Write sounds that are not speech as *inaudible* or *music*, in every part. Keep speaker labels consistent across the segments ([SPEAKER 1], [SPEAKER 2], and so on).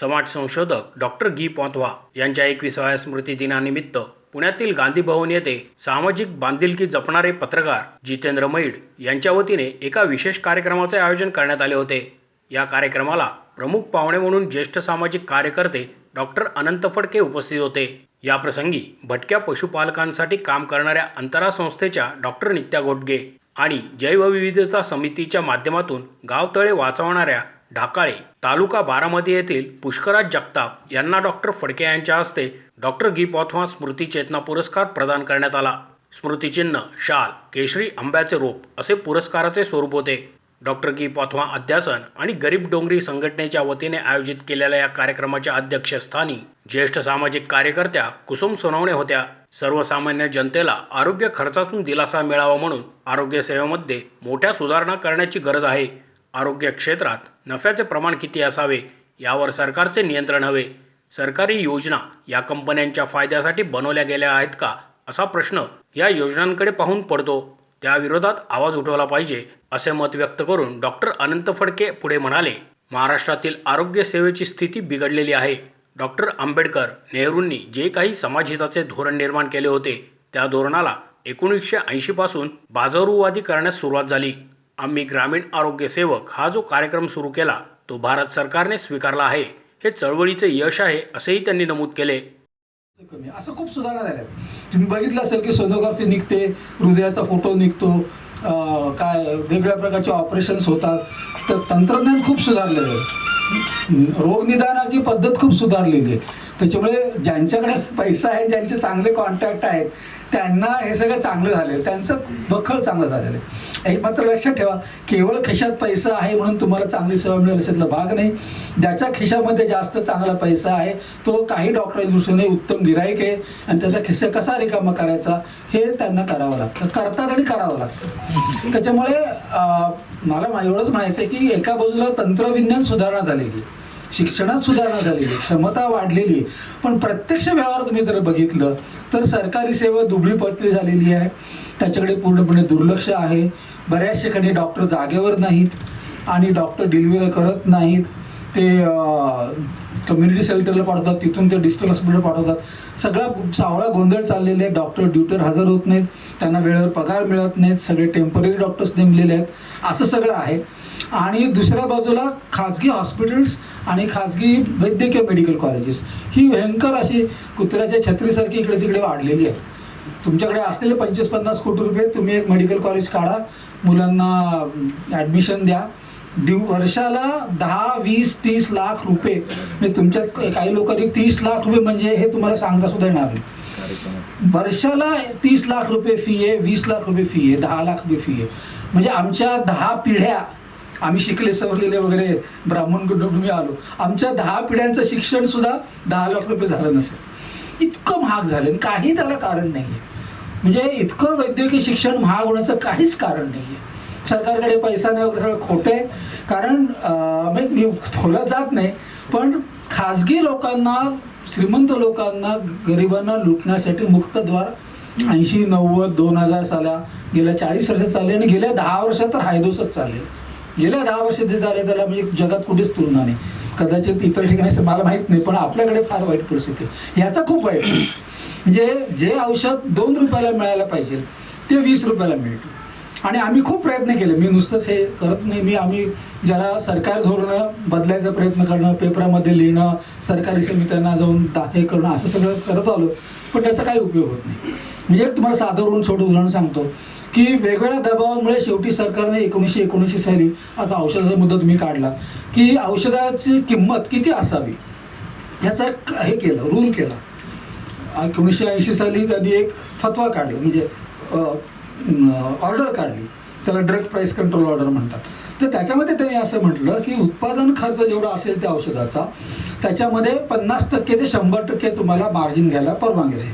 [SPEAKER 1] समाज संशोधक डॉक्टर गी पोंतवा यांच्या एकविसाव्या स्मृती दिनानिमित्त पुण्यातील गांधी भवन येथे सामाजिक बांधिलकी जपणारे पत्रकार जितेंद्र मैड यांच्या वतीने एका विशेष कार्यक्रमाचे आयोजन करण्यात आले होते. या कार्यक्रमाला प्रमुख पाहुणे म्हणून ज्येष्ठ सामाजिक कार्यकर्ते डॉक्टर अनंत फडके उपस्थित होते. या प्रसंगी भटक्या पशुपालकांसाठी काम करणाऱ्या अंतरा संस्थेच्या डॉक्टर नित्या गोटगे आणि जैवविविधता समितीच्या माध्यमातून गावतळे वाचवणाऱ्या ढाकाळे तालुका बारामती येथील पुष्कराज जगताप यांना डॉक्टर फडके यांच्या हस्ते डॉक्टर गी. पॉथवा स्मृती चेतना पुरस्कार प्रदान करण्यात आला. स्मृतिचिन्ह शाल केशरी आंब्याचे रोप असे पुरस्काराचे स्वरूप होते. डॉक्टर गी. पॉथवा अध्यासन आणि गरीब डोंगरी संघटनेच्या वतीने आयोजित केलेल्या या कार्यक्रमाच्या अध्यक्षस्थानी ज्येष्ठ सामाजिक कार्यकर्त्या कुसुम सोनवणे होत्या. सर्वसामान्य जनतेला आरोग्य खर्चातून दिलासा मिळावा म्हणून आरोग्य सेवेमध्ये मोठ्या सुधारणा करण्याची गरज आहे. आरोग्य क्षेत्रात नफ्याचे प्रमाण किती असावे यावर सरकारचे नियंत्रण हवे. सरकारी योजना या कंपन्यांच्या फायद्यासाठी बनवल्या गेल्या आहेत का असा प्रश्न या योजनांकडे पाहून पडतो. त्याविरोधात आवाज उठवला पाहिजे असे मत व्यक्त करून डॉक्टर अनंत फडके पुढे म्हणाले महाराष्ट्रातील आरोग्य सेवेची स्थिती बिघडलेली आहे. डॉक्टर आंबेडकर नेहरूंनी जे काही समाजहिताचे धोरण निर्माण केले होते त्या धोरणाला एकोणीसशे ऐंशीपासून बाजारूवादी करण्यास सुरुवात झाली. आम्ही ग्रामीण आरोग्य सेवक हा जो कार्यक्रम सुरू केला तो भारत सरकारने स्वीकारला आहे. हे चळवळीचे यश आहे असेही त्यांनी नमूद केले.
[SPEAKER 2] कमी. असं खूप सुधारणा झाल्या. तुम्ही बघितलं असेल की सोनोग्राफी निघते हृदयाचा फोटो निघतो काय वेगवेगळ्या प्रकारचे ऑपरेशन्स होतात. तर तंत्रज्ञान खूप सुधारलेलं आहे. रोगनिदानाची पद्धत खूप सुधारलेली आहे. त्याच्यामुळे ज्यांच्याकडे पैसा आहे ज्यांचे चांगले कॉन्टॅक्ट आहेत त्यांना हे सगळं चांगलं झालेलं त्यांचं बखळ चांगलं झालेलं आहे. एक मात्र लक्षात ठेवा केवळ खिशात पैसा आहे म्हणून तुम्हाला चांगली सेवा मिळेल अशातला भाग नाही. ज्याच्या खिशामध्ये जास्त चांगला पैसा आहे तो काही डॉक्टरांच्या दृष्टीने उत्तम गिराईक आहे आणि त्याचा खिस्सा कसा रिकामा करायचा हे त्यांना करावं लागतं. करतात आणि करावं लागतं. त्याच्यामुळे मला एवढंच म्हणायचं आहे की एका बाजूला तंत्रविज्ञान सुधारणा झालेली आहे. शिक्षणात सुधारणा झालेली क्षमता वाढलेली आहे. पण प्रत्यक्ष व्यवहार तुम्ही जर बघितलं तर सरकारी सेवा दुबळी पडतली झालेली आहे. त्याच्याकडे पूर्णपणे दुर्लक्ष आहे. बऱ्याच ठिकाणी डॉक्टर जागेवर नाहीत आणि डॉक्टर डिलिव्हरी करत नाहीत. ते कम्युनिटी सेंटरला पाठवतात तिथून ते डिस्ट्रिक्ट हॉस्पिटल पाठवतात. सगळा सावळा गोंधळ चाललेले आहे. डॉक्टर ड्युटर हजर होत नाहीत. त्यांना वेळेवर पगार मिळत नाहीत. सगळे टेंपररी डॉक्टर्स नेमलेले आहेत. असं सगळं आहे. आणि दुसऱ्या बाजूला खाजगी हॉस्पिटल्स आणि खाजगी वैद्यकीय मेडिकल कॉलेजेस. ही भयंकर अशी कुत्र्याच्या छत्रीसारखी इकडे तिकडे वाढलेली आहे. तुमच्याकडे असलेले पंचवीस पन्नास कोटी रुपये तुम्ही एक मेडिकल कॉलेज काढा. मुलांना ॲडमिशन द्या. दिव वर्षाला दहा वीस तीस लाख रुपये. म्हणजे तुमच्यात काही लोकांनी तीस लाख रुपये म्हणजे हे तुम्हाला सांगता सुद्धा येणार नाही. वर्षाला तीस लाख रुपये फी आहे वीस लाख रुपये फी आहे दहा लाख रुपये फी आहे. म्हणजे आमच्या दहा पिढ्या आम्ही शिकले सवरलेले वगैरे ब्राह्मण कुटुंबी आलो. आमच्या दहा पिढ्यांचं शिक्षण सुद्धा दहा लाख रुपये झालं नसेल. इतकं महाग झालं आणि काही त्याला कारण नाही आहे म्हणजे इतकं वैद्यकीय शिक्षण महाग होण्याचं काहीच कारण नाही आहे सरकारकडे पैसा नाही वगैरे सगळं खोटं आहे. कारण म्हणजे मी खोलत जात नाही पण खाजगी लोकांना श्रीमंत लोकांना गरिबांना लुटण्यासाठी मुक्तद्वार ऐंशी नव्वद दोन हजार साला गेल्या चाळीस वर्षात चालले आणि गेल्या दहा वर्षात तर हायदोसच चालले. गेल्या दहा वर्ष जे झाले त्याला म्हणजे जगात कुठेच तुलना नाही. कदाचित इतर ठिकाणी मला माहीत नाही पण आपल्याकडे फार वाईट परिस्थिती ह्याचा याचा खूप वाईट आहे. म्हणजे जे औषध दोन रुपयाला मिळायला पाहिजे ते वीस रुपयाला मिळतं. आणि आम्ही खूप प्रयत्न केले. मी नुसतंच हे करत नाही. मी आम्ही ज्याला सरकार धोरणं बदलायचा प्रयत्न करणं पेपरामध्ये लिहिणं सरकारी समित्यांना जाऊन दा- हे करणं असं सगळं करत आलो. पण त्याचा काही उपयोग होत नाही. म्हणजे एक तुम्हाला साधारण छोटं उदाहरण सांगतो की वेगवेगळ्या दबावामुळे शेवटी सरकारने एकोणीसशे एकोणऐंशी साली आता औषधाचा मुद्दा तुम्ही काढला की औषधाची किंमत किती असावी? ह्याचा हे केलं रूल केला. एकोणीसशे ऐंशी साली त्यांनी एक फतवा काढला. म्हणजे ऑर्डर काढली. त्याला ड्रग प्राईस कंट्रोल ऑर्डर म्हणतात. तर त्याच्यामध्ये त्यांनी असं म्हटलं की उत्पादन खर्च जेवढा असेल त्या औषधाचा त्याच्यामध्ये पन्नास टक्के ते शंभर टक्के तुम्हाला मार्जिन घ्यायला परवानगी राहील.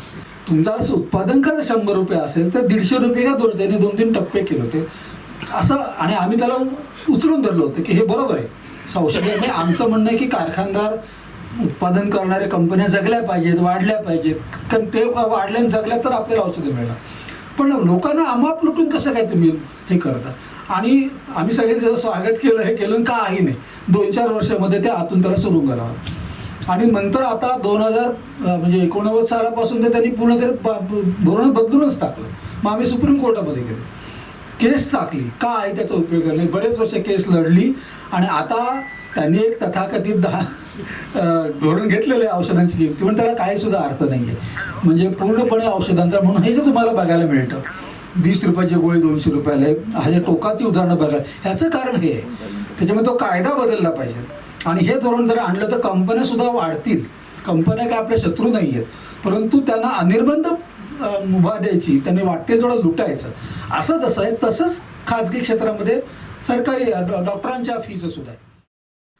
[SPEAKER 2] तुमचा असं उत्पादन खर्च शंभर रुपये असेल तर दीडशे रुपये का दोन त्यांनी दोन तीन टप्पे केले होते. असं आणि आम्ही त्याला उचलून धरलं होतं की हे बरोबर आहे. औषधे म्हणजे आमचं म्हणणं आहे की कारखानदार उत्पादन करणाऱ्या कंपन्या जगल्या पाहिजेत वाढल्या पाहिजेत. कारण ते वाढल्या जगल्या तर आपल्याला औषधे मिळणार. पण लोकांना आमाप लुटून कसं काय तुम्ही हे करता? आणि आम्ही सगळे जसं स्वागत केलं हे केलं का आहे नाही. दोन चार वर्षामध्ये ते आतून त्याला सुरू करावं. आणि नंतर आता दोन हजार म्हणजे एकोणनव्वद सालापासून ते त्यांनी पूर्ण ते धोरण बदलूनच टाकलं. मग आम्ही सुप्रीम कोर्टामध्ये गेलो. केस टाकली. काय त्याचा उपयोग नाही. बरेच वर्ष केस लढली. आणि आता त्यांनी एक तथाकथित दहा धोरण घेतलेलं आहे औषधांची किमती पण त्याला काही सुद्धा अर्थ नाही आहे म्हणजे पूर्णपणे औषधांचा म्हणून हे जे तुम्हाला बघायला मिळतं. वीस रुपयाची गोळी दोनशे रुपयाला. आहे ह्याच्या टोकाची उदाहरणं बघा ह्याचं कारण हे आहे. त्याच्यामुळे तो कायदा बदलला पाहिजे. आणि हे धोरण जर आणलं तर कंपन्या सुद्धा वाढतील. कंपन्या काय आपल्या शत्रू नाही आहेत परंतु त्यांना अनिर्बंध मुभा द्यायची त्यांनी वाटते थोडं लुटायचं. असं तसं आहे तसंच खाजगी क्षेत्रामध्ये सरकारी डॉ- डॉक्टरांच्या फीचं सुद्धा आहे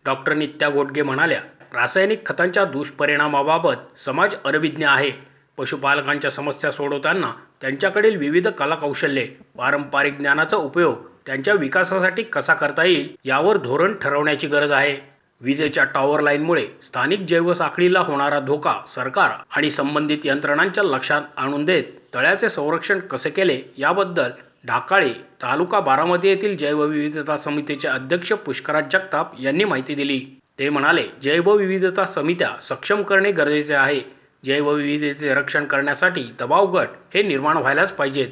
[SPEAKER 1] डॉक्टर नित्या गोडगे म्हणाल्या रासायनिक खतांच्या दुष्परिणामाबाबत समाज अरविज्ञ आहे. पशुपालकांच्या समस्या सोडवताना त्यांच्याकडील विविध कलाकौशल्ये पारंपरिक ज्ञानाचा उपयोग त्यांच्या विकासासाठी कसा करता येईल यावर धोरण ठरवण्याची गरज आहे. विजेच्या टॉवर लाईनमुळे स्थानिक जैवसाखळीला होणारा धोका सरकार आणि संबंधित यंत्रणांच्या लक्षात आणून देत तळ्याचे संरक्षण कसे केले याबद्दल ढाकाळे तालुका बारामती येथील जैवविविधता समितीचे अध्यक्ष पुष्कराज जगताप यांनी माहिती दिली. ते म्हणाले जैवविविधता समित्या सक्षम करणे गरजेचे आहे. जैवविविधतेचे रक्षण करण्यासाठी दबाव गट हे निर्माण व्हायलाच पाहिजेत.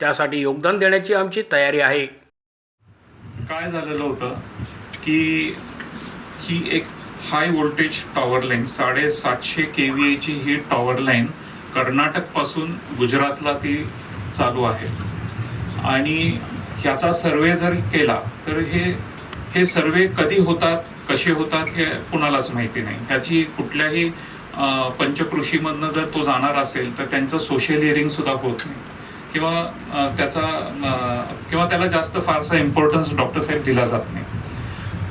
[SPEAKER 1] त्यासाठी योगदान देण्याची आमची तयारी आहे.
[SPEAKER 3] काय झालेलं होतं की ही एक हाय व्होल्टेज टॉवर लाईन साडेसातशे के व्ही ची ही टॉवर लाईन कर्नाटकपासून गुजरातला ती चालू आहे. आणि ह्याचा सर्वे जर केला तर हे हे सर्वे कधी होतात कसे होतात हे कुणालाच माहिती नाही. ह्याची कुठल्याही पंचकृषीमधनं जर तो जाणार असेल तर त्यांचं सोशल हिअरिंग सुद्धा होत नाही. किंवा त्याचा किंवा त्याला जास्त फारसा इम्पॉर्टन्स डॉक्टर साहेब दिला जात नाही.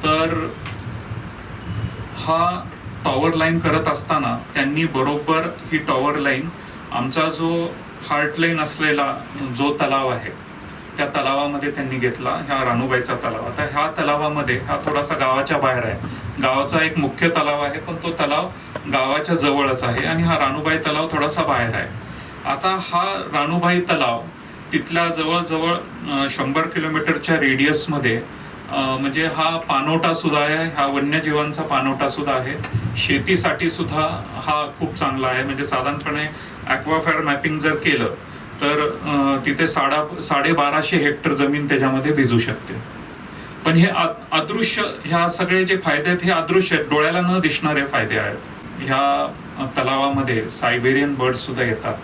[SPEAKER 3] तर हा टॉवर लाईन करत असताना त्यांनी बरोबर ही टॉवर लाईन आमचा जो हार्ट लाईन असलेला जो तलाव आहे त्या तलावामध्ये त्यांनी घेतला ह्या रानूबाईचा तलाव. आता ह्या तलावामध्ये हा थोडासा गावाच्या बाहेर आहे. गावाचा एक मुख्य तलाव आहे पण तो तलाव गावाच्या जवळच आहे आणि हा रानूबाई तलाव थोडासा बाहेर आहे. आता हा रानूबाई तलाव तिथल्या जवळजवळ शंभर किलोमीटरच्या रेडियसमध्ये म्हणजे हा पानोटा सुद्धा आहे हा वन्यजीवांचा पानोटा सुद्धा आहे. शेतीसाठी सुद्धा हा खूप चांगला आहे. म्हणजे साधारणपणे ॲक्वाफायर मॅपिंग जर केलं तर तिथे साडा साडेबाराशे हेक्टर जमीन त्याच्यामध्ये भिजू शकते. पण हे अदृश्य ह्या सगळे जे फायदे आहेत हे अदृश्य आहेत. डोळ्याला न दिसणारे फायदे आहेत. ह्या तलावामध्ये सायबेरियन बर्ड सुद्धा येतात.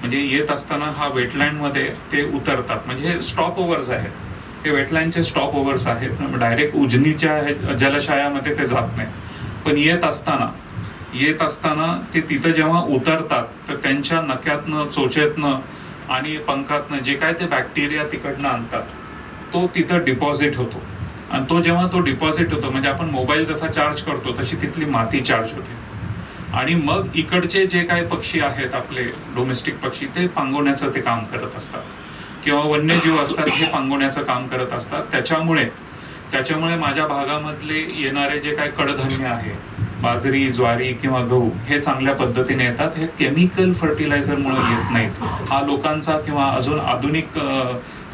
[SPEAKER 3] म्हणजे येत असताना हा वेटलँडमध्ये ते उतरतात. म्हणजे हे स्टॉप ओव्हर्स आहेत. हे वेटलँडचे स्टॉप ओव्हर्स आहेत. डायरेक्ट उजनीच्या जलशयामध्ये ते जात नाही पण येत असताना येत असताना ते तिथं जेव्हा उतरतात तर त्यांच्या नक्यातनं चोचेतनं आणि पंखातनं जे काय ते बॅक्टेरिया तिकडनं आणतात तो तिथं डिपॉझिट होतो. आणि तो जेव्हा तो डिपॉझिट होतो म्हणजे आपण मोबाईल जसा चार्ज करतो तशी तिथली माती चार्ज होते. आणि मग इकडचे जे काही पक्षी आहेत आपले डोमेस्टिक पक्षी ते पांगवण्याचं ते काम करत असतात. किंवा वन्यजीव असतात हे पांगवण्याचं काम करत असतात. त्याच्यामुळे त्याच्यामुळे माझ्या भागामधले येणारे जे काही कडधान्य आहे बाजरी ज्वारी किंवा गहू हे चांगल्या पद्धतीने येतात. हे केमिकल फर्टिलायझरमुळे येत नाहीत. हा लोकांचा किंवा अजून आधुनिक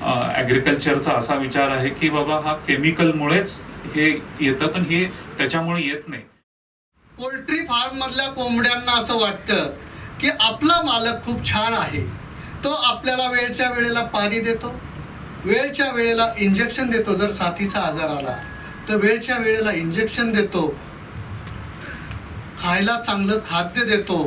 [SPEAKER 3] ॲग्रिकल्चरचा असा विचार आहे की बाबा हा केमिकलमुळेच हे येतं पण हे त्याच्यामुळे येत नाही.
[SPEAKER 4] पोल्ट्री फार्म मधल्या कोंबड्यांना असं वाटतं की आपला मालक खूप छान आहे. तो आपल्याला वेळच्या वेळेला पाणी देतो वेळच्या वेळेला इंजेक्शन देतो. जर साथीचा आजार आला तर वेळच्या वेळेला इंजेक्शन देतो. खायला चांगलं खाद्य देतो.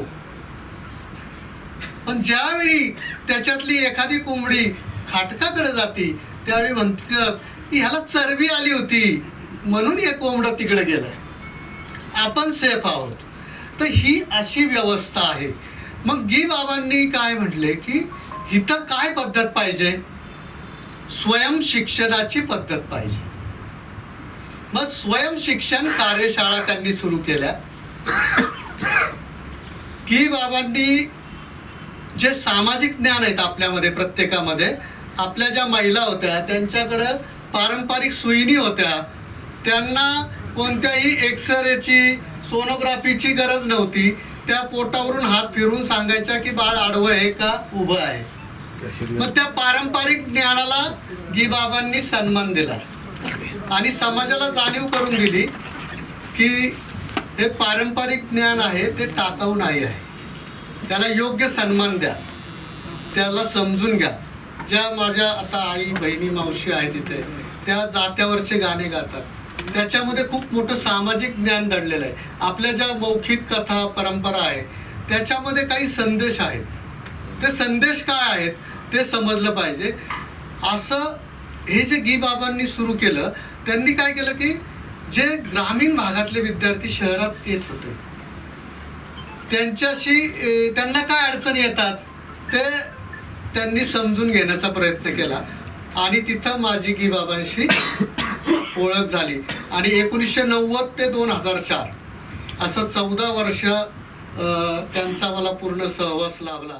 [SPEAKER 4] पण ज्यावेळी त्याच्यातली एखादी कोंबडी खाटकाकडे जाते त्यावेळी म्हणतात की ह्याला चरबी आली होती म्हणून हे कोंबडं तिकडे गेलं. आपण सेफ आहोत. तर ही अशी व्यवस्था आहे. मग गी बाबांनी काय म्हटले की इथं काय पद्धत पाहिजे? स्वयं शिक्षणाची पद्धत पाहिजे. मग स्वयं शिक्षण कार्यशाळा त्यांनी सुरू केल्या. की बाबांनी जे सामाजिक ज्ञान आहेत आपल्यामध्ये प्रत्येकामध्ये आपल्या ज्या महिला होत्या त्यांच्याकडं पारंपरिक सुईनी होत्या. त्यांना कोणत्याही एक्सरेची सोनोग्राफीची गरज नव्हती. त्या पोटावरून हात फिरून सांगायच्या की बाळ आडवं आहे का? उभं आहे. मग त्या पारंपरिक ज्ञानाला गिबाबांनी सन्मान दिला आणि समाजाला जाणीव करून दिली की हे पारंपरिक ज्ञान आहे ते टाकाऊ नाही आहे. त्याला योग्य सन्मान द्या. त्याला समजून घ्या. ज्या माझ्या आता आई बहिणी मावशी आहे तिथे त्या जात्यावरचे गाणे गातात. त्याच्यामध्ये खूप मोठं सामाजिक ज्ञान दडलेलं आहे. आपल्या ज्या मौखिक कथा परंपरा आहे त्याच्यामध्ये काही संदेश आहेत. ते संदेश काय आहेत ते समजलं पाहिजे. असं हे जे गी बाबांनी सुरू केलं त्यांनी काय केलं की जे ग्रामीण भागातले विद्यार्थी शहरात येत होते त्यांच्याशी त्यांना काय अडचणी येतात ते त्यांनी समजून घेण्याचा प्रयत्न केला. आणि तिथं माझी गी बाबांशी *coughs* ओळख झाली. आणि एकोणीसशे नव्वद ते दोन हजार चार असं चौदा वर्ष त्यांचा मला पूर्ण सहवास लाभला.